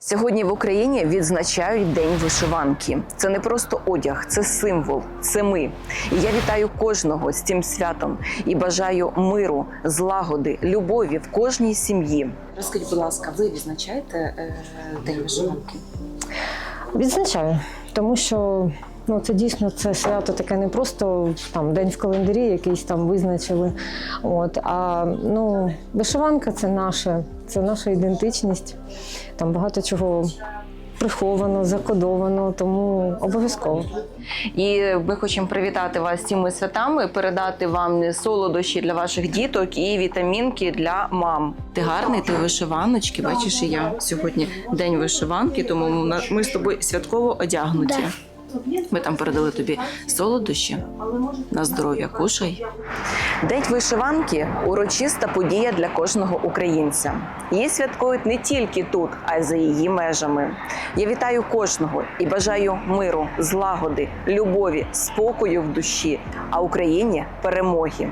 Сьогодні в Україні відзначають День вишиванки. Це не просто одяг, це символ, це ми. І я вітаю кожного з цим святом і бажаю миру, злагоди, любові в кожній сім'ї. Розкажіть, будь ласка, ви відзначаєте е, День вишиванки? Відзначаю, тому що ну це дійсно це свято таке не просто там день в календарі, якийсь там визначили. От а ну вишиванка це наше, це наша ідентичність. Там багато чого приховано, закодовано, тому обов'язково. І ми хочемо привітати вас з цими святами, передати вам солодощі для ваших діток і вітамінки для мам. Ти гарний, ти вишиваночки. Бачиш, і я сьогодні день вишиванки, тому на- ми з тобою святково одягнуті. Ми там передали тобі солодощі на здоров'я. Кушай. День вишиванки урочиста подія для кожного українця. Її святкують не тільки тут, а й за її межами. Я вітаю кожного і бажаю миру, злагоди, любові, спокою в душі, а Україні перемоги.